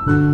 Hi everyone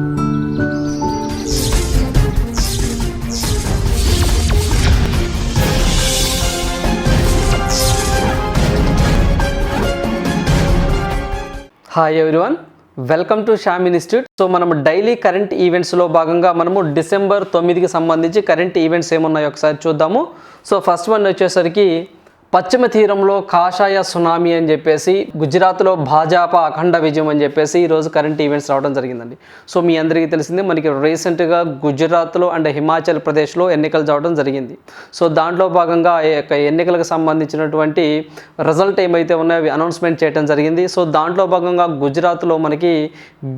welcome to Sham institute so మనం daily current ఈవెంట్స్లో భాగంగా మనము డిసెంబర్ తొమ్మిదికి సంబంధించి కరెంట్ ఈవెంట్స్ ఏమున్నాయో ఒకసారి చూద్దాము. సో ఫస్ట్ వన్ వచ్చేసరికి పశ్చిమ తీరంలో కాషాయ సునామీ అని చెప్పేసి గుజరాత్లో భాజపా అఖండ విజయం అని చెప్పేసి ఈరోజు కరెంట్ ఈవెంట్స్ రావడం జరిగిందండి. సో మీ అందరికీ తెలిసింది మనకి రీసెంట్గా గుజరాత్లో అండ్ హిమాచల్ ప్రదేశ్లో ఎన్నికలు జరగడం జరిగింది. సో దాంట్లో భాగంగా ఈ యొక్క ఎన్నికలకు సంబంధించినటువంటి రిజల్ట్ ఏమైతే ఉన్నాయో అవి అనౌన్స్మెంట్ చేయడం జరిగింది. సో దాంట్లో భాగంగా గుజరాత్లో మనకి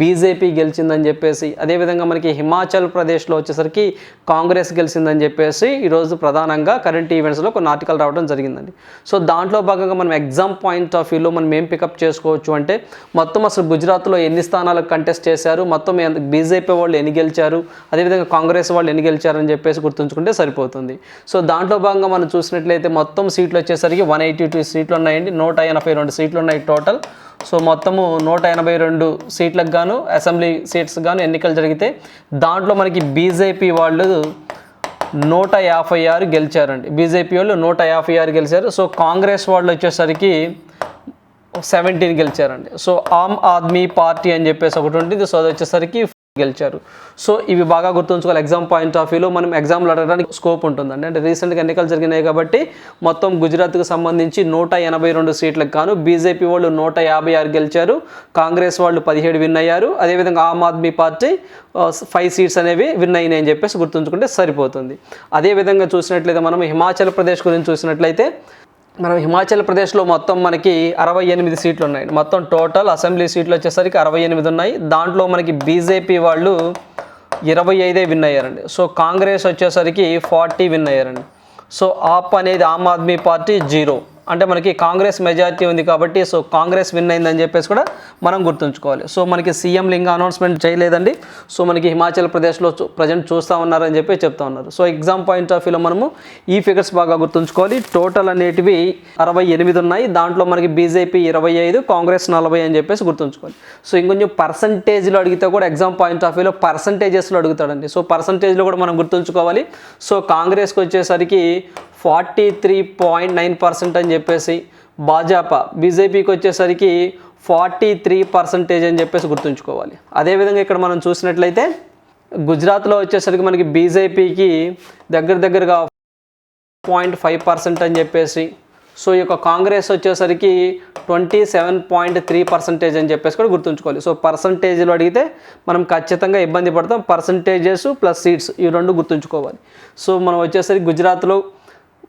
బీజేపీ గెలిచిందని చెప్పేసి అదేవిధంగా మనకి హిమాచల్ ప్రదేశ్లో వచ్చేసరికి కాంగ్రెస్ గెలిచిందని చెప్పేసి ఈరోజు ప్రధానంగా కరెంట్ ఈవెంట్స్లో కొన్ని ఆర్టికల్ రావడం జరిగిందండి. సో దాంట్లో భాగంగా మనం ఎగ్జామ్ పాయింట్ ఆఫ్ వ్యూలో మనం ఏం పికప్ చేసుకోవచ్చు అంటే మొత్తం అసలు గుజరాత్లో ఎన్ని స్థానాలు కంటెస్ట్ చేశారు మొత్తం బీజేపీ వాళ్ళు ఎన్ని గెలిచారు అదేవిధంగా కాంగ్రెస్ వాళ్ళు ఎన్ని గెలిచారని చెప్పేసి గుర్తుంచుకుంటే సరిపోతుంది. సో దాంట్లో భాగంగా మనం చూసినట్లయితే మొత్తం సీట్లు వచ్చేసరికి వన్ ఎయిటీ టూ సీట్లు ఉన్నాయండి నూట ఎనభై రెండు సీట్లు ఉన్నాయి టోటల్ సో మొత్తము నూట ఎనభై రెండు సీట్లకు గాను అసెంబ్లీ సీట్స్ గాను ఎన్నికలు జరిగితే దాంట్లో మనకి బీజేపీ వాళ్ళు నూట యాభై ఆరు గెలిచారండి. బీజేపీ వాళ్ళు నూట యాభై ఆరు గెలిచారు. సో కాంగ్రెస్ వాళ్ళు వచ్చేసరికి సెవెంటీన్ గెలిచారండి. సో ఆమ్ ఆద్మీ పార్టీ అని చెప్పేసి ఒకటి ఉంటుంది. సో అది వచ్చేసరికి గెలిచారు. సో ఇవి బాగా గుర్తుంచుకోవాలి. ఎగ్జామ్ పాయింట్ ఆఫ్ వ్యూలో మనం ఎగ్జామ్లు అడగడానికి స్కోప్ ఉంటుందండి అంటే రీసెంట్గా ఎన్నికలు జరిగినాయి కాబట్టి మొత్తం గుజరాత్కు సంబంధించి నూట ఎనభై రెండు సీట్లకు గాను బీజేపీ వాళ్ళు నూట యాభై ఆరు గెలిచారు. కాంగ్రెస్ వాళ్ళు పదిహేడు విన్ అయ్యారు. అదేవిధంగా Aam Aadmi Party five seats అనేవి విన్ అయినాయి అని చెప్పేసి గుర్తుంచుకుంటే సరిపోతుంది. అదేవిధంగా చూసినట్లయితే మనం హిమాచల్ ప్రదేశ్ గురించి చూసినట్లయితే మనం హిమాచల్ ప్రదేశ్లో మొత్తం మనకి అరవై ఎనిమిది సీట్లు ఉన్నాయి. మొత్తం టోటల్ అసెంబ్లీ సీట్లు వచ్చేసరికి అరవై ఎనిమిది ఉన్నాయి. దాంట్లో మనకి బీజేపీ వాళ్ళు ఇరవై ఐదే విన్ అయ్యారండి. సో కాంగ్రెస్ వచ్చేసరికి ఫార్టీ విన్ అయ్యారండి. సో ఆప్ అనేది ఆమ్ ఆద్మీ పార్టీ జీరో. అంటే మనకి కాంగ్రెస్ మెజారిటీ ఉంది కాబట్టి సో కాంగ్రెస్ విన్ అయిందని చెప్పేసి కూడా మనం గుర్తుంచుకోవాలి. సో మనకి సీఎం లింగ్ అనౌన్స్మెంట్ చేయలేదండి. సో మనకి హిమాచల్ ప్రదేశ్లో ప్రజెంట్ చూస్తూ ఉన్నారని చెప్పి చెప్తా ఉన్నారు. సో ఎగ్జామ్ పాయింట్ ఆఫ్ వ్యూలో మనము ఈ ఫిగర్స్ బాగా గుర్తుంచుకోవాలి. టోటల్ అనేటివి అరవై ఎనిమిది ఉన్నాయి. దాంట్లో మనకి బీజేపీ ఇరవై ఐదు కాంగ్రెస్ నలభై అని చెప్పేసి గుర్తుంచుకోవాలి. సో ఇంకొంచెం పర్సంటేజ్లో అడిగితే కూడా ఎగ్జామ్ పాయింట్ ఆఫ్ వ్యూలో పర్సంటేజెస్లో అడుగుతాడండి. సో పర్సంటేజ్లో కూడా మనం గుర్తుంచుకోవాలి. సో కాంగ్రెస్కి వచ్చేసరికి forty three point nine percent అని చెప్పేసి భాజపా బీజేపీకి వచ్చేసరికి ఫార్టీ త్రీ పర్సెంటేజ్ అని చెప్పేసి గుర్తుంచుకోవాలి. అదేవిధంగా ఇక్కడ మనం చూసినట్లయితే గుజరాత్లో వచ్చేసరికి మనకి బీజేపీకి దగ్గర దగ్గరగా పాయింట్ ఫైవ్ పర్సెంట్ అని చెప్పేసి సో ఈ యొక్క కాంగ్రెస్ వచ్చేసరికి twenty seven point three percentage అని చెప్పేసి కూడా గుర్తుంచుకోవాలి. సో పర్సంటేజ్లో అడిగితే మనం ఖచ్చితంగా ఇబ్బంది పడతాం. పర్సంటేజెస్ ప్లస్ సీట్స్ ఈ రెండు గుర్తుంచుకోవాలి. సో మనం వచ్చేసరికి గుజరాత్లో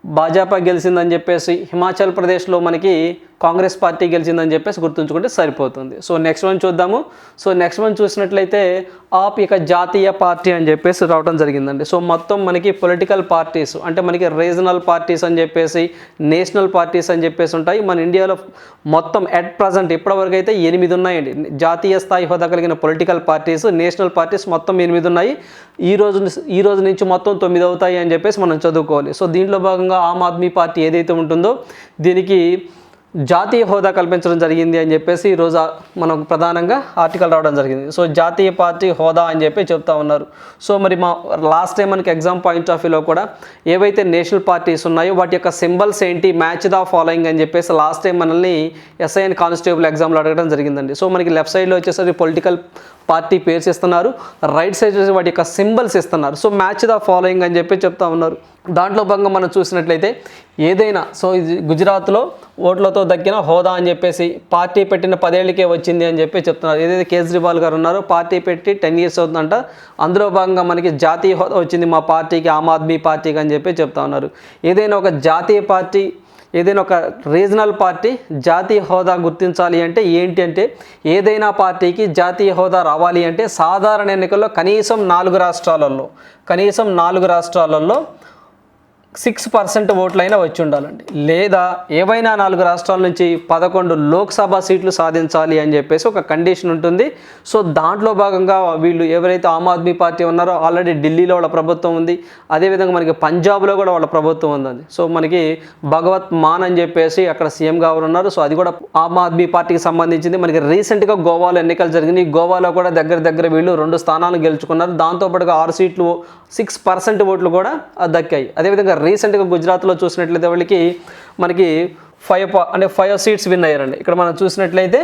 భాజపా గెలిచిందని చెప్పేసి హిమాచల్ ప్రదేశ్లో మనకి కాంగ్రెస్ పార్టీ గెలిచిందని చెప్పేసి గుర్తుంచుకుంటే సరిపోతుంది. సో నెక్స్ట్ వన్ చూద్దాము. సో నెక్స్ట్ వన్ చూసినట్లయితే ఆప్ ఇక జాతీయ పార్టీ అని చెప్పేసి రావడం జరిగిందండి. సో మొత్తం మనకి పొలిటికల్ పార్టీస్ అంటే మనకి రీజనల్ పార్టీస్ అని చెప్పేసి నేషనల్ పార్టీస్ అని చెప్పేసి ఉంటాయి. మన ఇండియాలో మొత్తం ఎట్ ప్రజెంట్ ఇప్పటివరకు అయితే ఎనిమిది ఉన్నాయండి. జాతీయ స్థాయి హోదా కలిగిన పొలిటికల్ పార్టీస్ నేషనల్ పార్టీస్ మొత్తం ఎనిమిది ఉన్నాయి. ఈ రోజు ఈ రోజు నుంచి మొత్తం తొమ్మిది అవుతాయి అని చెప్పేసి మనం చదువుకోవాలి. సో దీంట్లో భాగంగా ఆమ్ ఆద్మీ పార్టీ ఏదైతే ఉంటుందో దీనికి జాతీయ హోదా కల్పించడం జరిగింది అని చెప్పేసి ఈరోజు మనం మనకు ప్రధానంగా ఆర్టికల్ రావడం జరిగింది. సో జాతీయ పార్టీ హోదా అని చెప్పి చెప్తా ఉన్నారు. సో మరి మా లాస్ట్ టైం మనకి ఎగ్జామ్ పాయింట్ ఆఫ్ వ్యూలో కూడా ఏవైతే నేషనల్ పార్టీస్ ఉన్నాయో వాటి యొక్క సింబల్స్ ఏంటి మ్యాచ్ ద ఫాలోయింగ్ అని చెప్పేసి లాస్ట్ టైం మనల్ని ఎస్ఐఎన్ కానిస్టేబుల్ ఎగ్జామ్లో అడగడం జరిగిందండి. సో మనకి లెఫ్ట్ సైడ్లో వచ్చేసరికి పొలిటికల్ పార్టీ పేర్స్ ఇస్తున్నారు రైట్ సైడ్ వచ్చేసి వాటి యొక్క సింబల్స్ ఇస్తున్నారు. సో మ్యాచ్ ద ఫాలోయింగ్ అని చెప్పి చెప్తా ఉన్నారు. దాంట్లో భాగంగా మనం చూసినట్లయితే ఏదైనా సో ఇది గుజరాత్లో ఓట్లతో దక్కిన హోదా అని చెప్పేసి పార్టీ పెట్టిన పదేళ్ళకే వచ్చింది అని చెప్పి చెప్తున్నారు. ఏదైతే కేజ్రీవాల్ గారు ఉన్నారో పార్టీ పెట్టి టెన్ ఇయర్స్ అవుతుందంట. అందులో భాగంగా మనకి జాతీయ హోదా వచ్చింది మా పార్టీకి ఆమ్ ఆద్మీ పార్టీకి అని చెప్పి చెప్తా ఉన్నారు. ఏదైనా ఒక జాతీయ పార్టీ ఏదైనా ఒక రీజనల్ పార్టీ జాతీయ హోదా గుర్తించాలి అంటే ఏంటి అంటే ఏదైనా పార్టీకి జాతీయ హోదా రావాలి అంటే సాధారణ ఎన్నికల్లో కనీసం నాలుగు రాష్ట్రాలలో కనీసం నాలుగు రాష్ట్రాలలో సిక్స్ పర్సెంట్ ఓట్లైనా వచ్చి ఉండాలండి లేదా ఏవైనా నాలుగు రాష్ట్రాల నుంచి పదకొండు లోక్సభ సీట్లు సాధించాలి అని చెప్పేసి ఒక కండిషన్ ఉంటుంది. సో దాంట్లో భాగంగా వీళ్ళు ఎవరైతే ఆమ్ ఆద్మీ పార్టీ ఉన్నారో ఆల్రెడీ ఢిల్లీలో వాళ్ళ ప్రభుత్వం ఉంది. అదేవిధంగా మనకి పంజాబ్లో కూడా వాళ్ళ ప్రభుత్వం ఉందండి. సో మనకి భగవత్ మాన్ అని చెప్పేసి అక్కడ సీఎం గారు ఉన్నారు. సో అది కూడా ఆమ్ ఆద్మీ పార్టీకి సంబంధించింది. మనకి రీసెంట్గా గోవాలో ఎన్నికలు జరిగినాయి. గోవాలో కూడా దగ్గర దగ్గర వీళ్ళు రెండు స్థానాలు గెలుచుకున్నారు. దాంతోపాటుగా ఆరు సీట్లు సిక్స్ పర్సెంట్ ఓట్లు కూడా దక్కాయి. అదేవిధంగా రీసెంట్గా గుజరాత్లో చూసినట్లయితే వాళ్ళకి మనకి ఫైవ్ ప- అంటే ఫైవ్ సీట్స్ విన్ అయ్యారండి. ఇక్కడ మనం చూసినట్లయితే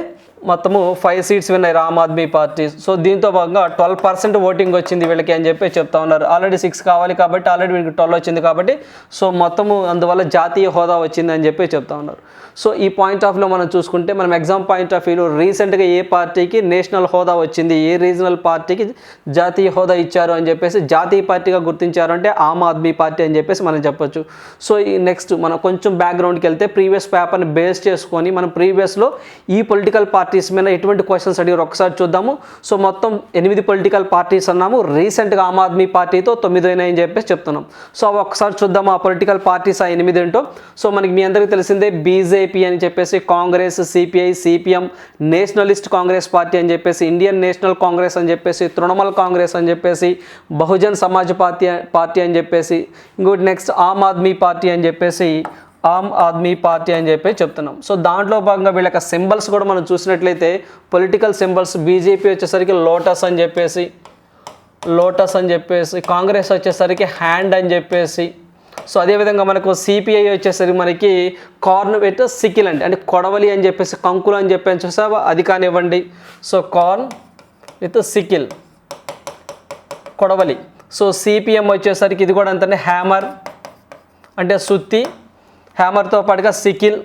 మొత్తము ఫైవ్ సీట్స్ విన్నాయి ఆమ్ ఆద్మీ పార్టీ. సో దీంతో భాగంగా ట్వెల్వ్ పర్సెంట్ ఓటింగ్ వచ్చింది వీళ్ళకి అని చెప్పి చెప్తా ఉన్నారు. ఆల్రెడీ సిక్స్ కావాలి కాబట్టి ఆల్రెడీ వీళ్ళకి ట్వెల్వ్ వచ్చింది కాబట్టి సో మొత్తము అందువల్ల జాతీయ హోదా వచ్చింది అని చెప్పి చెప్తా ఉన్నారు. సో ఈ పాయింట్ ఆఫ్ వ్యూలో మనం చూసుకుంటే మనం ఎగ్జామ్ పాయింట్ ఆఫ్ వ్యూలో రీసెంట్గా ఏ పార్టీకి నేషనల్ హోదా వచ్చింది ఏ రీజనల్ పార్టీకి జాతీయ హోదా ఇచ్చారు అని చెప్పేసి జాతీయ పార్టీగా గుర్తించారు అంటే ఆమ్ ఆద్మీ పార్టీ అని చెప్పేసి మనం చెప్పొచ్చు. సో ఈ నెక్స్ట్ మనం కొంచెం బ్యాక్గ్రౌండ్కి వెళ్తే ప్రీవియస్ పేపర్ని బేస్ చేసుకొని మనం ప్రీవియస్లో ఈ పొలిటికల్ పార్టీ పార్టీస్ మీద ఎటువంటి క్వశ్చన్స్ అడిగారు? ఒకసారి చూద్దాము. సో మొత్తం ఎనిమిది పొలిటికల్ పార్టీస్ అన్నాము. రీసెంట్గా ఆమ్ ఆద్మీ పార్టీతో తొమ్మిది అయినాయని చెప్పేసి చెప్తున్నాం. సో అవి ఒకసారి చూద్దాము. ఆ పొలిటికల్ పార్టీస్ ఆ ఎనిమిది ఏంటో? సో మనకి మీ అందరికీ తెలిసిందే బీజేపీ అని చెప్పేసి Congress CPI CPM Nationalist Congress Party అని చెప్పేసి ఇండియన్ నేషనల్ కాంగ్రెస్ అని చెప్పేసి తృణమూల్ కాంగ్రెస్ అని చెప్పేసి బహుజన్ సమాజ్ పార్టీ పార్టీ అని చెప్పేసి ఇంకోటి నెక్స్ట్ ఆమ్ ఆద్మీ పార్టీ అని చెప్పేసి ఆమ్ ఆద్మీ పార్టీ అని చెప్పి చెప్తున్నాం. సో దాంట్లో భాగంగా వీళ్ళ యొక్క సింబల్స్ కూడా మనం చూసినట్లయితే పొలిటికల్ సింబల్స్ బీజేపీ వచ్చేసరికి లోటస్ అని చెప్పేసి లోటస్ అని చెప్పేసి కాంగ్రెస్ వచ్చేసరికి హ్యాండ్ అని చెప్పేసి సో అదేవిధంగా మనకు సిపిఐ వచ్చేసరికి మనకి కార్న్ విత్ సికిల్ అండి. అంటే కొడవలి అని చెప్పేసి కంకులు అని చెప్పేసి చూసావా? అది కానివ్వండి. సో కార్న్ విత్ సికిల్ కొడవలి. సో సిపిఎం వచ్చేసరికి ఇది కూడా అంతనే హ్యామర్. అంటే సుత్తి. హ్యామర్తో పాటుగా సికిల్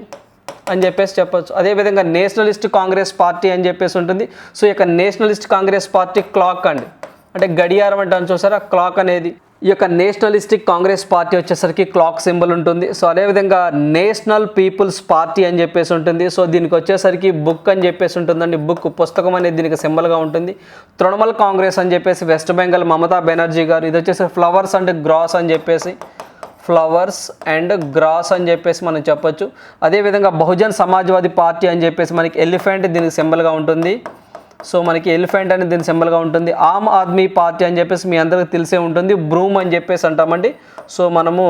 అని చెప్పేసి చెప్పొచ్చు. అదేవిధంగా నేషనలిస్ట్ కాంగ్రెస్ పార్టీ అని చెప్పేసి ఉంటుంది. సో ఈ యొక్క నేషనలిస్ట్ కాంగ్రెస్ పార్టీ క్లాక్ అండి. అంటే గడియారం అంటాను చూసారా? క్లాక్ అనేది ఈ యొక్క నేషనలిస్టిక్ కాంగ్రెస్ పార్టీ వచ్చేసరికి క్లాక్ సింబల్ ఉంటుంది. సో అదేవిధంగా నేషనల్ పీపుల్స్ పార్టీ అని చెప్పేసి ఉంటుంది. సో దీనికి వచ్చేసరికి బుక్ అని చెప్పేసి ఉంటుందండి. బుక్ పుస్తకం అనేది దీనికి సింబల్గా ఉంటుంది. తృణమూల్ కాంగ్రెస్ అని చెప్పేసి వెస్ట్ బెంగాల్ మమతా బెనర్జీ గారు ఇది వచ్చేసి ఫ్లవర్స్ అండ్ గ్రాస్ అని చెప్పేసి ఫ్లవర్స్ అండ్ గ్రాస్ అని చెప్పేసి మనం చెప్పొచ్చు. అదేవిధంగా బహుజన్ సమాజ్వాదీ పార్టీ అని చెప్పేసి మనకి ఎలిఫెంట్ దీనికి సింబల్గా ఉంటుంది. సో మనకి ఎలిఫెంట్ అనేది దీని సింబల్గా ఉంటుంది. ఆమ్ ఆద్మీ పార్టీ అని చెప్పేసి మీ అందరికీ తెలిసే ఉంటుంది. బ్రూమ్ అని చెప్పేసి అంటామండి. సో మనము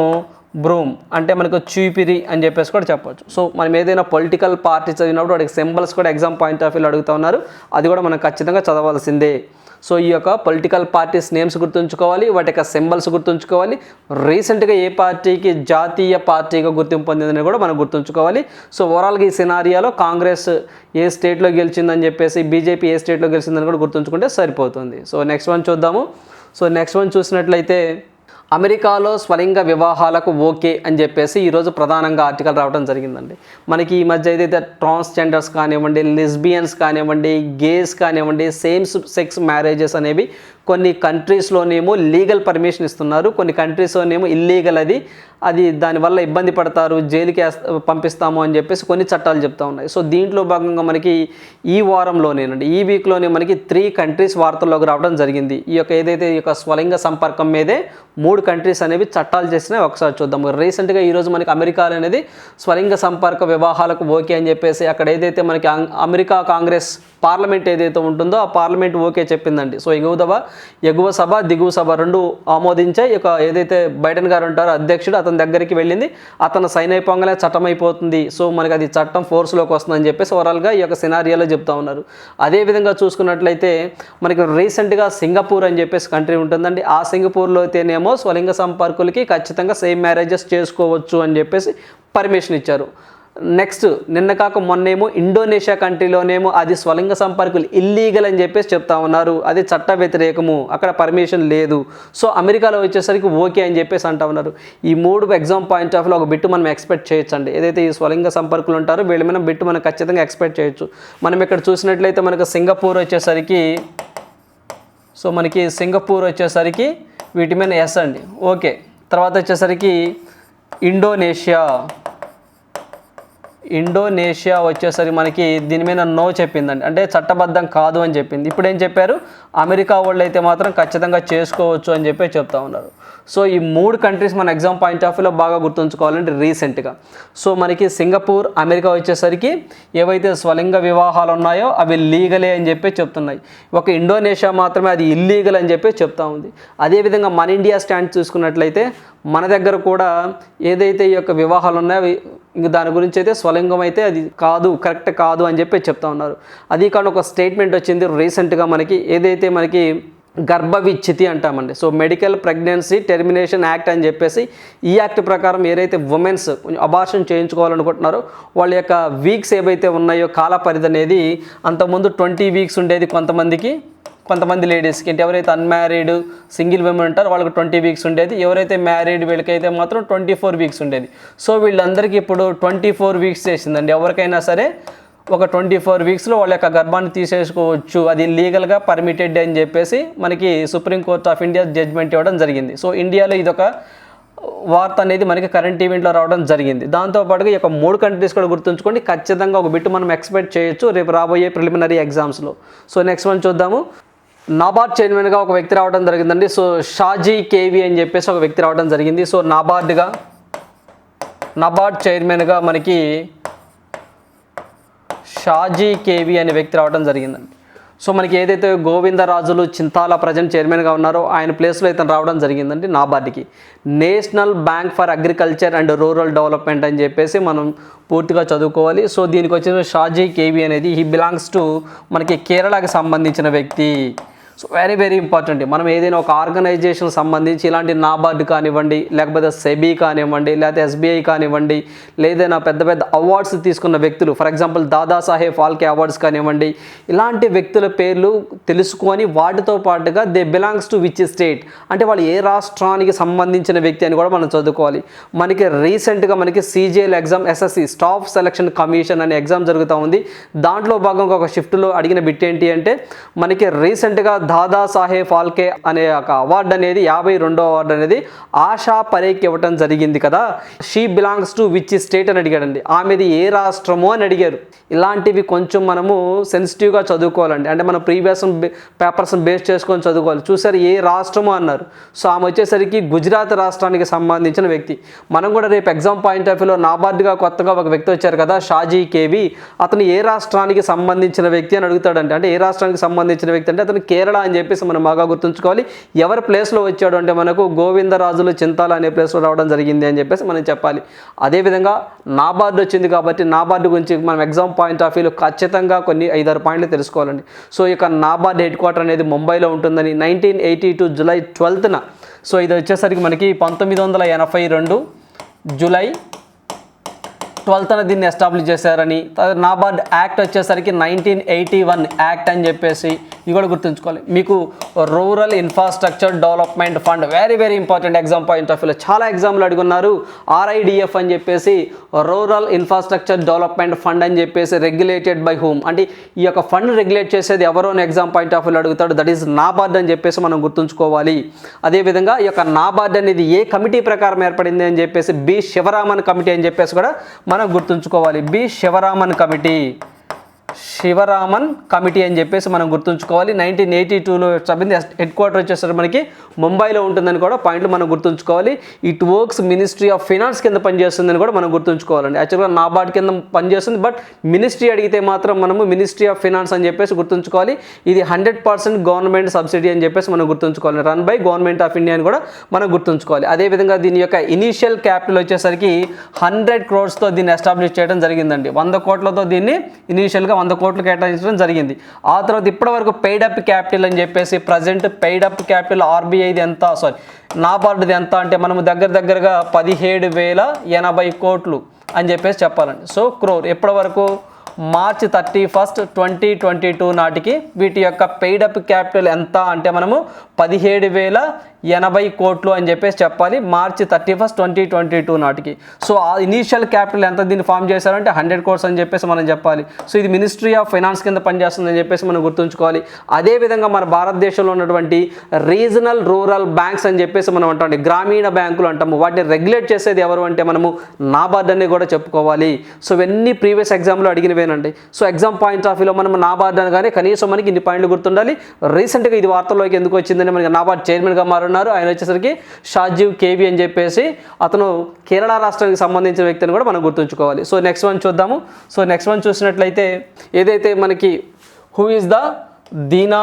బ్రూమ్ అంటే మనకు చూపిరి అని చెప్పేసి కూడా చెప్పొచ్చు. సో మనం ఏదైనా పొలిటికల్ పార్టీ చదివినప్పుడు వాడికి సింబల్స్ కూడా ఎగ్జామ్ పాయింట్ ఆఫ్ వ్యూలో అడుగుతా ఉన్నారు. అది కూడా మనం ఖచ్చితంగా చదవాల్సిందే. సో ఈ యొక్క పొలిటికల్ పార్టీస్ నేమ్స్ గుర్తుంచుకోవాలి వాటి యొక్క సింబల్స్ గుర్తుంచుకోవాలి. రీసెంట్గా ఏ పార్టీకి జాతీయ పార్టీగా గుర్తింపు పొందిందని కూడా మనం గుర్తుంచుకోవాలి. సో ఓవరాల్గా ఈ సినారియాలో కాంగ్రెస్ ఏ స్టేట్లో గెలిచిందని చెప్పేసి బీజేపీ ఏ స్టేట్లో గెలిచిందని కూడా గుర్తుంచుకుంటే సరిపోతుంది. సో నెక్స్ట్ వన్ చూద్దాము. సో నెక్స్ట్ వన్ చూసినట్లయితే అమెరికాలో స్వలింగ వివాహాలకు ఓకే అని చెప్పేసి ఈరోజు ప్రధానంగా ఆర్టికల్ రావడం జరిగిందండి. మనకి ఈ మధ్య ఏదైతే ట్రాన్స్జెండర్స్ కానివ్వండి లిస్బియన్స్ కానివ్వండి గేస్ కానివ్వండి సేమ్ సెక్స్ మ్యారేజెస్ అనేవి కొన్ని కంట్రీస్లోనేమో లీగల్ పర్మిషన్ ఇస్తున్నారు కొన్ని కంట్రీస్లోనేమో ఇల్లీగల్ అది. అది దానివల్ల ఇబ్బంది పడతారు జైలుకి పంపిస్తాము అని చెప్పేసి కొన్ని చట్టాలు చెప్తా ఉన్నాయి. సో దీంట్లో భాగంగా మనకి ఈ వారంలోనేనండి ఈ వీక్లోనే మనకి త్రీ కంట్రీస్ వార్తల్లోకి రావడం జరిగింది. ఈ యొక్క ఏదైతే ఈ యొక్క స్వలింగ సంపర్కం మీదే మూడు కంట్రీస్ అనేవి చట్టాలు చేసినాయి. ఒకసారి చూద్దాం. రీసెంట్గా ఈరోజు మనకి అమెరికా అనేది స్వలింగ సంపర్క వివాహాలకు ఓకే అని చెప్పేసి అక్కడ ఏదైతే మనకి అమెరికా కాంగ్రెస్ పార్లమెంట్ ఏదైతే ఉంటుందో ఆ పార్లమెంట్ ఓకే చెప్పిందండి. సో ఎగువ సభ ఎగువ సభ దిగువ సభ రెండు ఆమోదించే ఒక ఏదైతే బైడెన్ గారు ఉంటారో అధ్యక్షుడు అతని దగ్గరికి వెళ్ళింది. అతను సైన్ అయిపోగానే చట్టం అయిపోతుంది. సో మనకి అది చట్టం ఫోర్స్లోకి వస్తుందని చెప్పేసి ఓవరాల్గా ఈ యొక్క సినారియాలో చెప్తా ఉన్నారు. అదేవిధంగా చూసుకున్నట్లయితే మనకి రీసెంట్గా సింగపూర్ అని చెప్పేసి కంట్రీ ఉంటుందండి. ఆ సింగపూర్లో అయితేనేమో స్వలింగ సంపర్కులకి ఖచ్చితంగా సేమ్ మ్యారేజెస్ చేసుకోవచ్చు అని చెప్పేసి పర్మిషన్ ఇచ్చారు. నెక్స్ట్ నిన్న కాక మొన్నేమో ఇండోనేషియా కంట్రీలోనేమో అది స్వలింగ సంపర్కులు ఇల్లీగల్ అని చెప్పేసి చెప్తా ఉన్నారు. అది చట్ట వ్యతిరేకము. అక్కడ పర్మిషన్ లేదు. సో అమెరికాలో వచ్చేసరికి ఓకే అని చెప్పేసి అంటా ఉన్నారు. ఈ మూడు ఎగ్జామ్ పాయింట్ ఆఫ్లో ఒక బిట్టు మనం ఎక్స్పెక్ట్ చేయొచ్చండి. ఏదైతే ఈ స్వలింగ సంపర్కులు ఉంటారో వీళ్ళ మీద బిట్టు మనం ఖచ్చితంగా ఎక్స్పెక్ట్ చేయొచ్చు. మనం ఇక్కడ చూసినట్లయితే మనకు సింగపూర్ వచ్చేసరికి సో మనకి సింగపూర్ వచ్చేసరికి వీటి మీద ఎస్ అండి. ఓకే. తర్వాత వచ్చేసరికి ఇండోనేషియా. ఇండోనేషియా వచ్చేసరికి మనకి దీని మీద నో చెప్పిందండి. అంటే చట్టబద్ధం కాదు అని చెప్పింది. ఇప్పుడు ఏం చెప్పారు? అమెరికా వాళ్ళు అయితే మాత్రం ఖచ్చితంగా చేసుకోవచ్చు అని చెప్పి చెప్తా ఉన్నారు. సో ఈ మూడు కంట్రీస్ మన ఎగ్జామ్ పాయింట్ ఆఫ్ వ్యూలో బాగా గుర్తుంచుకోవాలంటే రీసెంట్గా. సో మనకి సింగపూర్ అమెరికా వచ్చేసరికి ఏవైతే స్వలింగ వివాహాలు ఉన్నాయో అవి లీగలే అని చెప్పి చెప్తున్నాయి. ఒక ఇండోనేషియా మాత్రమే అది ఇల్లీగల్ అని చెప్పి చెప్తా ఉంది. అదేవిధంగా మన ఇండియా స్టాండ్ చూసుకున్నట్లయితే మన దగ్గర కూడా ఏదైతే ఈ యొక్క వివాహాలు ఉన్నాయో అవి ఇంక దాని గురించి అయితే స్వలింగం అయితే అది కాదు కరెక్ట్ కాదు అని చెప్పి చెప్తా ఉన్నారు. అది కాకుండా ఒక స్టేట్మెంట్ వచ్చింది రీసెంట్గా మనకి ఏదైతే మనకి గర్భ విచ్ఛితి అంటామండి. So medical pregnancy termination act అని చెప్పేసి ఈ యాక్ట్ ప్రకారం ఏదైతే ఉమెన్స్ అబార్షన్ చేయించుకోవాలనుకుంటున్నారో వాళ్ళ యొక్క వీక్స్ ఏవైతే ఉన్నాయో కాల పరిధి అనేది అంతకుముందు ట్వంటీ వీక్స్ ఉండేది కొంతమందికి. కొంతమంది లేడీస్కి అంటే ఎవరైతే అన్మ్యారీడ్ సింగిల్ విమెన్ ఉంటారో వాళ్ళకి ట్వంటీ వీక్స్ ఉండేది. ఎవరైతే మ్యారీడ్ వీళ్ళకైతే మాత్రం ట్వంటీ ఫోర్ వీక్స్ ఉండేది. సో వీళ్ళందరికీ ఇప్పుడు ట్వంటీ ఫోర్ వీక్స్ చేసిందండి. ఎవరికైనా సరే ఒక ట్వంటీ ఫోర్ వీక్స్లో వాళ్ళ యొక్క గర్భాన్ని తీసేసుకోవచ్చు. అది లీగల్గా పర్మిటెడ్ అని చెప్పేసి మనకి Supreme Court of India judgment ఇవ్వడం జరిగింది. సో ఇండియాలో ఇదొక వార్త అనేది మనకి కరెంట్ ఈవెంట్లో రావడం జరిగింది. దాంతోపాటుగా ఈ యొక్క మూడు కంట్రీస్ కూడా గుర్తుంచుకోండి. ఖచ్చితంగా ఒక బిట్ మనం ఎక్స్పెక్ట్ చేయొచ్చు. రేపు రాబోయే ప్రిలిమినరీ ఎగ్జామ్స్లో సో నెక్స్ట్ వన్ చూద్దాము. నాబార్డ్ చైర్మన్గా ఒక వ్యక్తి రావడం జరిగిందండి. సో షాజీ కేవి అని చెప్పేసి ఒక వ్యక్తి రావడం జరిగింది. సో నాబార్డ్గా నబార్డ్ చైర్మన్గా మనకి షాజీ కేవి అనే వ్యక్తి రావడం జరిగిందండి. సో మనకి ఏదైతే గోవిందరాజులు చింతాల ప్రజెంట్ చైర్మన్గా ఉన్నారో ఆయన ప్లేస్లో ఇతను రావడం జరిగిందండి నాబార్డ్కి. National Bank for Agriculture and Rural Development అని చెప్పేసి మనం పూర్తిగా చదువుకోవాలి. సో దీనికి వచ్చిన షాజీ కేవి అనేది హీ బిలాంగ్స్ టు మనకి కేరళకి సంబంధించిన వ్యక్తి. సో వెరీ వెరీ ఇంపార్టెంట్ మనం ఏదైనా ఒక ఆర్గనైజేషన్ సంబంధించి ఇలాంటి నాబార్డ్ కానివ్వండి లేకపోతే సెబీ కానివ్వండి లేకపోతే ఎస్బీఐ కానివ్వండి లేదైనా పెద్ద పెద్ద అవార్డ్స్ తీసుకున్న వ్యక్తులు for example Dadasaheb Phalke awards కానివ్వండి ఇలాంటి వ్యక్తుల పేర్లు తెలుసుకొని వాటితో పాటుగా they belongs to which state అంటే వాళ్ళు ఏ రాష్ట్రానికి సంబంధించిన వ్యక్తి అని కూడా మనం చదువుకోవాలి. మనకి రీసెంట్గా మనకి CGL exam SSC Staff Selection Commission అనే ఎగ్జామ్ జరుగుతూ ఉంది. దాంట్లో భాగంగా ఒక షిఫ్ట్లో అడిగిన బిట్ ఏంటి అంటే మనకి రీసెంట్గా దాదాసాహెబ్ ఫాల్కే అనే ఒక అవార్డు అనేది యాభై రెండో అవార్డు అనేది ఆశా పరేక్ ఇవ్వటం జరిగింది కదా. She belongs to which state అని అడిగాడండి. ఆమెది ఏ రాష్ట్రము అని అడిగారు. ఇలాంటివి కొంచెం మనము సెన్సిటివ్గా చదువుకోవాలండి. అంటే మన ప్రీవియస్ పేపర్స్ బేస్ చేసుకొని చదువుకోవాలి. చూసారు ఏ రాష్ట్రము అన్నారు. సో ఆమె వచ్చేసరికి గుజరాత్ రాష్ట్రానికి సంబంధించిన వ్యక్తి. మనం కూడా రేపు ఎగ్జామ్ పాయింట్ ఆఫ్ వ్యూలో నాబార్డ్గా కొత్తగా ఒక వ్యక్తి వచ్చారు కదా షాజీ కేవి. అతను ఏ రాష్ట్రానికి సంబంధించిన వ్యక్తి అని అడుగుతాడంటే అంటే ఏ రాష్ట్రానికి సంబంధించిన వ్యక్తి అంటే అతను కేరళ అని చెప్పేసి మనం బాగా గుర్తుంచుకోవాలి. ఎవరి ప్లేస్లో వచ్చాడు అంటే మనకు గోవిందరాజులు చింతాల అనే ప్లేస్లో రావడం జరిగింది అని చెప్పేసి మనం చెప్పాలి. అదేవిధంగా నాబార్డు వచ్చింది కాబట్టి నాబార్డు గురించి మనం ఎగ్జామ్ పాయింట్ ఆఫ్ వ్యూలో ఖచ్చితంగా కొన్ని ఐదారు పాయింట్లు తెలుసుకోవాలండి. సో ఇక నాబార్డ్ హెడ్ క్వార్టర్ అనేది ముంబైలో ఉంటుందని నైన్టీన్ ఎయిటీ టూ జూలై ట్వెల్త్న. సో ఇది వచ్చేసరికి మనకి పంతొమ్మిది వందల ఎనభై రెండు జూలై ట్వెల్త్న దీన్ని ఎస్టాబ్లిష్ చేశారని తర్వాత నాబార్డ్ యాక్ట్ వచ్చేసరికి నైన్టీన్ ఎయిటీ వన్ యాక్ట్ అని చెప్పేసి ఇది కూడా గుర్తుంచుకోవాలి. మీకు Rural Infrastructure Development Fund very very important exam point of వ్యూలో. చాలా ఎగ్జామ్లు అడుగున్నారు. ఆర్ఐడిఎఫ్ అని చెప్పేసి రూరల్ ఇన్ఫ్రాస్ట్రక్చర్ డెవలప్మెంట్ ఫండ్ అని చెప్పేసి రెగ్యులేటెడ్ బై హోమ్. అంటే ఈ యొక్క ఫండ్ రెగ్యులేట్ చేసేది ఎవరో అని ఎగ్జామ్ పాయింట్ ఆఫ్ వ్యూలో అడుగుతాడు. దట్ ఈస్ నాబార్డ్ అని చెప్పేసి మనం గుర్తుంచుకోవాలి. అదేవిధంగా ఈ యొక్క నాబార్డ్ అనేది ఏ కమిటీ ప్రకారం ఏర్పడింది అని చెప్పేసి బి శివరామన్ కమిటీ అని చెప్పేసి కూడా మనం గుర్తుంచుకోవాలి. B Sivaraman committee. Sivaraman committee అని చెప్పేసి మనం గుర్తుంచుకోవాలి. నైన్టీన్ ఎయిటీ టూలో సబింది హెడ్ క్వార్టర్ వచ్చేసరికి మనకి ముంబైలో ఉంటుందని కూడా పాయింట్లు మనం గుర్తుంచుకోవాలి. It works Ministry of Finance కింద పనిచేస్తుందని కూడా మనం గుర్తుంచుకోవాలండి. యాక్చువల్గా నాబార్డ్ కింద పనిచేస్తుంది బట్ మినిస్ట్రీ అడిగితే మాత్రం మనము మినిస్ట్రీ ఆఫ్ ఫినాన్స్ అని చెప్పేసి గుర్తుంచుకోవాలి. ఇది హండ్రెడ్ పర్సెంట్ గవర్నమెంట్ సబ్సిడీ అని చెప్పేసి మనం గుర్తుంచుకోవాలి. Run by Government of India అని కూడా మనం గుర్తుంచుకోవాలి. అదేవిధంగా దీని యొక్క ఇనీషియల్ క్యాపిటల్ వచ్చేసరికి హండ్రెడ్ క్రోడ్స్తో దీన్ని ఎస్టాబ్లిష్ చేయడం జరిగిందండి. వంద కోట్లతో దీన్ని ఇనీషియల్గా వంద కోట్లు కేటాయించడం జరిగింది. ఆ తర్వాత ఇప్పటివరకు పెయిడ్ అప్ క్యాపిటల్ అని చెప్పేసి ప్రజెంట్ పెయిడ్ అప్ క్యాపిటల్ ఆర్బీఐది ఎంత? సారీ నాబార్డుది ఎంత? అంటే మనము దగ్గర దగ్గరగా పదిహేడు వేల ఎనభై కోట్లు అని చెప్పేసి చెప్పాలండి. సో క్రోర్ ఎప్పటి వరకు March thirty first twenty twenty two నాటికి వీటి యొక్క పెయిడప్ క్యాపిటల్ ఎంత అంటే మనము పదిహేడు వేల ఎనభై కోట్లు అని చెప్పేసి చెప్పాలి March thirty first twenty twenty two నాటికి. సో ఆ ఇనీషియల్ క్యాపిటల్ ఎంత దీన్ని ఫామ్ చేశారంటే హండ్రెడ్ కోర్స్ అని చెప్పేసి మనం చెప్పాలి. సో ఇది మినిస్ట్రీ ఆఫ్ ఫైనాన్స్ కింద పనిచేస్తుందని చెప్పేసి మనం గుర్తుంచుకోవాలి. అదేవిధంగా మన భారతదేశంలో ఉన్నటువంటి రీజనల్ రూరల్ బ్యాంక్స్ అని చెప్పేసి మనం అంటాం. గ్రామీణ బ్యాంకులు అంటాము. వాటిని రెగ్యులేట్ చేసేది ఎవరు అంటే మనము నాబార్డ్ అని కూడా చెప్పుకోవాలి. సో ఇవన్నీ ప్రీవియస్ ఎగ్జామ్లో అడిగినవేనండి సో ఎగ్జామ్ పాయింట్ ఆఫ్ వ్యూలో మనం నాబార్డ్ అనగానే కనీసం మనకి ఇన్ని పాయింట్లు గుర్తుండాలి. రీసెంట్గా ఇది వార్తల్లోకి ఎందుకు వచ్చిందని మనకి నాబార్డ్ చైర్మన్గా మారున్నారు. ఆయన వచ్చేసరికి షాజీవ్ కేవి అని చెప్పేసి అతను కేరళ రాష్ట్రానికి సంబంధించిన వ్యక్తిని కూడా మనం గుర్తుంచుకోవాలి. సో నెక్స్ట్ వన్ చూద్దాము. సో నెక్స్ట్ వన్ చూసినట్లయితే ఏదైతే మనకి who is the Dina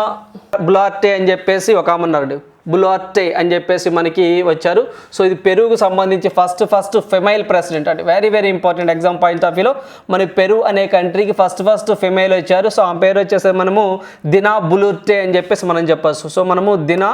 Boluarte అని చెప్పేసి ఒక ఆమె ఉన్నారండి. బులార్టే అని చెప్పేసి మనకి వచ్చారు. సో ఇది పెరుగుకు సంబంధించి ఫస్ట్ ఫస్ట్ ఫెమైల్ ప్రెసిడెంట్ అంటే very very important exam point of వ్యూలో మనకి పెరు అనే కంట్రీకి ఫస్ట్ ఫస్ట్ ఫెమైల్ వచ్చారు. సో ఆ పేరు వచ్చేసి మనము దినా బులుర్టే అని చెప్పేసి మనం చెప్పచ్చు. సో మనము దినా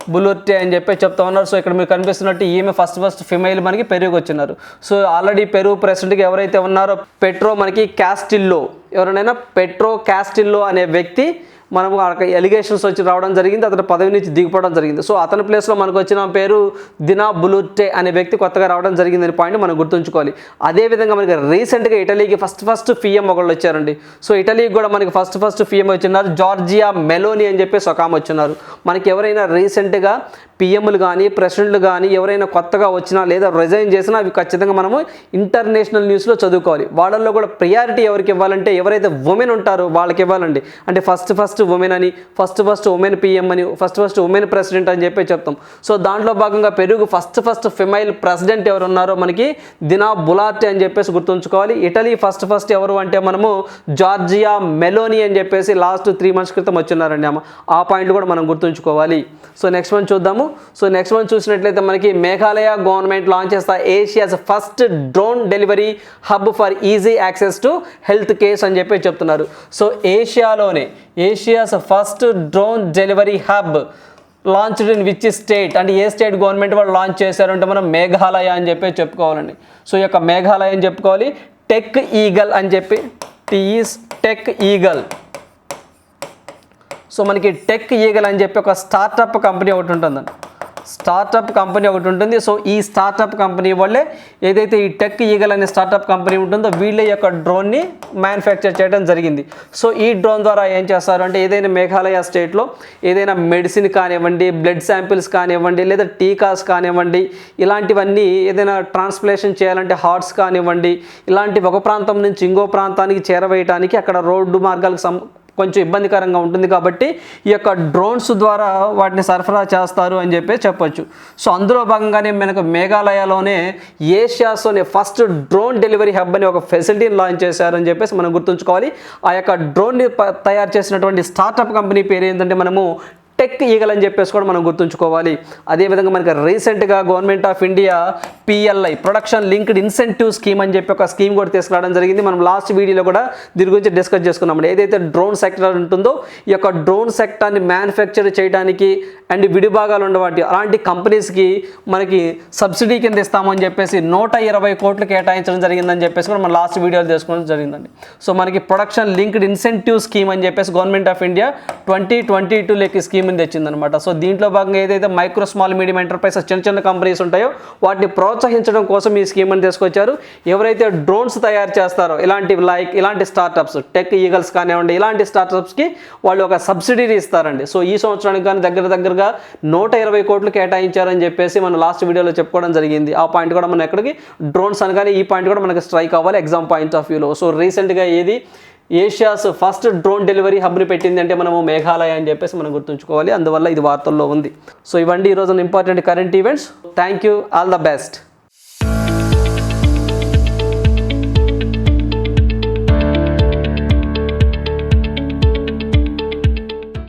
బులుర్టే అని చెప్పి చెప్తా ఉన్నారు. సో ఇక్కడ మీకు కనిపిస్తున్నట్టు ఈమె ఫస్ట్ ఫస్ట్ ఫిమేల్ మనకి పెరుగు వచ్చినారు. సో ఆల్రెడీ పెరుగు ప్రెసిడెంట్కి ఎవరైతే ఉన్నారో పెట్రో మనకి క్యాస్టిల్లో ఎవరైనా పెట్రో క్యాస్టిల్లో అనే వ్యక్తి మనము ఎలిగేషన్స్ వచ్చి రావడం జరిగింది అతను పదవి నుంచి దిగిపోవడం జరిగింది. సో అతని ప్లేస్లో మనకు వచ్చిన పేరు దినా బులుట్టే అనే వ్యక్తి కొత్తగా రావడం జరిగింది అనే పాయింట్ మనం గుర్తుంచుకోవాలి. అదేవిధంగా మనకి రీసెంట్గా ఇటలీకి ఫస్ట్ ఫస్ట్ ఫిఎం ఒకళ్ళు వచ్చారండి. సో ఇటలీకి కూడా మనకి ఫస్ట్ ఫస్ట్ ఫిఎం వచ్చినారు. జార్జియా మెలోని అని చెప్పేసి ఒక ఆమె వచ్చినారు. మనకి ఎవరైనా రీసెంట్గా పిఎంలు కానీ ప్రెసిడెంట్లు కానీ ఎవరైనా కొత్తగా వచ్చినా లేదా రిజైన్ చేసినా అవి ఖచ్చితంగా మనము ఇంటర్నేషనల్ న్యూస్లో చదువుకోవాలి. వాళ్ళల్లో కూడా ప్రియారిటీ ఎవరికి ఇవ్వాలంటే ఎవరైతే ఉమెన్ ఉంటారో వాళ్ళకి ఇవ్వాలండి. అంటే ఫస్ట్ ఫస్ట్ ఫస్ట్ ఉమెన్ అని ఫస్ట్ ఫస్ట్ ఉమెన్ పిఎం అని ఫస్ట్ ఫస్ట్ ఉమెన్ ప్రెసిడెంట్ అని చెప్పి చెప్తాం. సో దాంట్లో భాగంగా పెరుగు ఫస్ట్ ఫస్ట్ ఫిమైల్ ప్రెసిడెంట్ ఎవరు ఉన్నారో మనకి దినా బులార్టే అని చెప్పేసి గుర్తుంచుకోవాలి. ఇటలీ ఫస్ట్ ఫస్ట్ ఎవరు అంటే మనము జార్జియా మెలోని అని చెప్పేసి లాస్ట్ త్రీ మంత్స్ క్రితం వచ్చిన్నారండి అమ్మ. ఆ పాయింట్ కూడా మనం గుర్తుంచుకోవాలి. సో నెక్స్ట్ వన్ చూద్దాము. సో నెక్స్ట్ వన్ చూసినట్లయితే మనకి మేఘాలయ గవర్నమెంట్ లాంచ్ చేస్తా Asia's first drone delivery hub for easy access to health cares అని చెప్పి చెప్తున్నారు. So ఏషియాలోనే Asia's first drone delivery hub launched in which state అంటే ఏ స్టేట్ గవర్నమెంట్ వాళ్ళు లాంచ్ చేశారంటే మనం మేఘాలయ అని చెప్పి చెప్పుకోవాలండి. సో ఈ యొక్క మేఘాలయ అని చెప్పుకోవాలి. టెక్ ఈగల్ అని చెప్పి. టీఈస్ టెక్ ఈగల్ సో మనకి టెక్ ఈగల్ అని చెప్పి ఒక స్టార్టప్ కంపెనీ ఒకటి ఉంటుందండి. స్టార్టప్ కంపెనీ ఒకటి ఉంటుంది. సో ఈ స్టార్టప్ కంపెనీ వాళ్ళే ఏదైతే ఈ టెక్ ఈగల్ అనే స్టార్టప్ కంపెనీ ఉంటుందో వీళ్ళ యొక్క డ్రోన్ని మ్యానుఫ్యాక్చర్ చేయడం జరిగింది. సో ఈ డ్రోన్ ద్వారా ఏం చేస్తారు అంటే ఏదైనా మేఘాలయ స్టేట్లో ఏదైనా మెడిసిన్ కానివ్వండి బ్లడ్ శాంపిల్స్ కానివ్వండి లేదా టీకాస్ కానివ్వండి ఇలాంటివన్నీ ఏదైనా ట్రాన్స్ప్లేషన్ చేయాలంటే హార్ట్స్ కానివ్వండి ఇలాంటి ఒక ప్రాంతం నుంచి ఇంకో ప్రాంతానికి చేరవేయడానికి అక్కడ రోడ్డు మార్గాలకు సం కొంచెం ఇబ్బందికరంగా ఉంటుంది కాబట్టి ఈ యొక్క డ్రోన్స్ ద్వారా వాటిని సరఫరా చేస్తారు అని చెప్పి చెప్పొచ్చు. సో అందులో భాగంగానే మనకు మేఘాలయలోనే ఏషియాస్లోనే ఫస్ట్ డ్రోన్ డెలివరీ హబ్ అని ఒక ఫెసిలిటీని లాంచ్ చేశారని చెప్పేసి మనం గుర్తుంచుకోవాలి. ఆ యొక్క డ్రోన్ని తయారు చేసినటువంటి స్టార్టప్ కంపెనీ పేరు ఏంటంటే మనము టెక్ ఈగల్ అని చెప్పేసి కూడా మనం గుర్తుంచుకోవాలి. అదేవిధంగా మనకి రీసెంట్గా Government of India PLI production linked incentive scheme అని చెప్పి ఒక స్కీమ్ కూడా తీసుకురావడం జరిగింది. మనం లాస్ట్ వీడియోలో కూడా దీని గురించి డిస్కస్ చేసుకున్నాం ఏదైతే డ్రోన్ సెక్టర్ ఉంటుందో ఈ యొక్క డ్రోన్ సెక్టార్ని మ్యానుఫ్యాక్చర్ చేయడానికి అండ్ విడిభాగాలు ఉండవాటి అలాంటి కంపెనీస్కి మనకి సబ్సిడీ కింద ఇస్తామని చెప్పేసి నూట ఇరవై కోట్లు కేటాయించడం జరిగిందని చెప్పేసి కూడా మనం లాస్ట్ వీడియోలో తెలుసుకోవడం జరిగిందండి. సో మనకి ప్రొడక్షన్ లింక్డ్ ఇన్సెంటివ్ స్కీమ్ అని చెప్పేసి government of India twenty twenty two లెక్క స్కీమ్ని తెచ్చిందనమాట. సో దీంట్లో భాగంగా ఏదైతే మైక్రో స్మాల్ మీడియం ఎంటర్ప్రైజెస్ చిన్న చిన్న కంపెనీస్ ఉంటాయో వాటిని ప్రోత్సహించడం కోసం ఈ స్కీమ్ అని తీసుకొచ్చారు. ఎవరైతే డ్రోన్స్ తయారు చేస్తారో ఇలాంటి లైక్ ఇలాంటి స్టార్టప్స్ టెక్ ఈగల్స్ కానివ్వండి ఇలాంటి స్టార్టప్స్కి వాళ్ళు ఒక సబ్సిడీని ఇస్తారండి. సో ఈ సంవత్సరానికి కానీ దగ్గర దగ్గరగా నూట ఇరవై కోట్లు కేటాయించారని చెప్పేసి మనం లాస్ట్ వీడియోలో చెప్పుకోవడం జరిగింది. ఆ పాయింట్ కూడా మనం ఎక్కడికి? డ్రోన్స్ అనగానే ఈ పాయింట్ కూడా మనకి స్ట్రైక్ అవ్వాలి ఎగ్జామ్ పాయింట్ ఆఫ్ వ్యూలో సో రీసెంట్గా ఏది ఏషియాస్ ఫస్ట్ డ్రోన్ డెలివరీ హబ్ని పెట్టింది అంటే మనము మేఘాలయ అని చెప్పేసి మనం గుర్తుంచుకోవాలి. అందువల్ల ఇది వార్తల్లో ఉంది. సో ఇవన్నీ ఈరోజు important current events thank you all the best